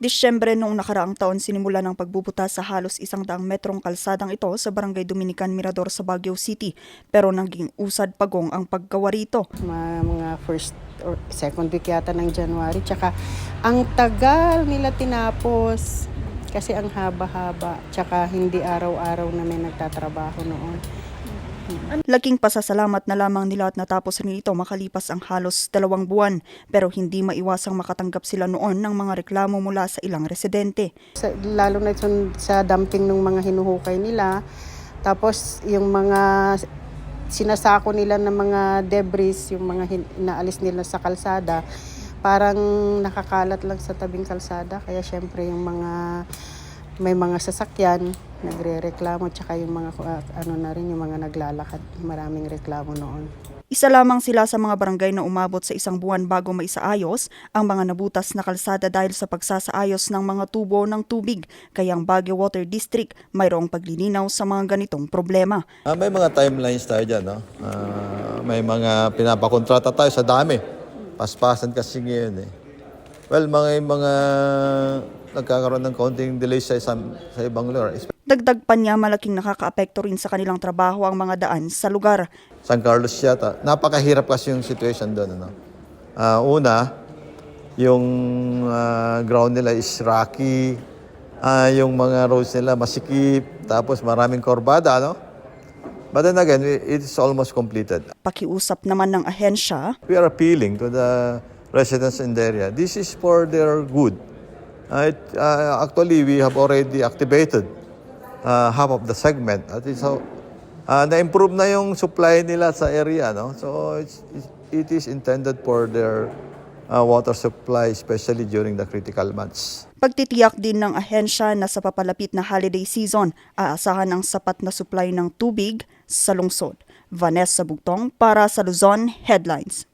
Disyembre noong nakaraang taon sinimula ng pagbubuta sa halos isang daang metrong kalsadang ito sa Barangay Dominican Mirador sa Baguio City pero naging usad pagong ang paggawa rito. mga, mga first or second week yata ng January. Tsaka ang tagal nila tinapos kasi ang haba-haba. Tsaka hindi araw-araw na may nagtatrabaho noon. Laking pasasalamat na lamang nila at natapos rin ito makalipas ang halos dalawang buwan pero hindi maiwasang makatanggap sila noon ng mga reklamo mula sa ilang residente. Sa, lalo na sa dumping ng mga hinuhukay nila. Tapos yung mga sinasako nila ng mga debris, yung mga inaalis nila sa kalsada, parang nakakalat lang sa tabing kalsada. Kaya syempre yung mga may mga sasakyan nagre-reklamo tsaka yung mga uh, ano na rin yung mga naglalakad maraming reklamo noon Isa lamang sila sa mga barangay na umabot sa isang buwan bago maisaayos ang mga nabutas na kalsada dahil sa pagsasaayos ng mga tubo ng tubig. Kaya ang Baguio Water District mayroong paglilinaw sa mga ganitong problema. Ah, may mga timelines tayo dyan, no? Ah, may mga pinapakontrata tayo sa dami. Paspasan kasi ngayon, eh. Well, mga mga nagkakaroon ng counting delay sa, isang, sa ibang lugar. Dagdag pa niya malaking nakakaapekto rin sa kanilang trabaho ang mga daan sa lugar. San Carlos yata. Napakahirap kasi yung situation doon, ano? Ah, una, yung ah, ground nila is rocky. Ah, yung mga roads nila masikip. Tapos maraming korbada, no? But then again, it's almost completed. Pakiusap naman ng ahensya, We are appealing to the residents in the area. This is for their good. Uh, it, uh, actually, we have already activated uh, half of the segment. At it's so, uh, na-improve na yung supply nila sa area. No? So it's, it is intended for their uh, water supply, especially during the critical months. Pagtitiyak din ng ahensya na sa papalapit na holiday season, aasahan ang sapat na supply ng tubig sa lungsod. Vanessa Bugtong para sa Luzon Headlines.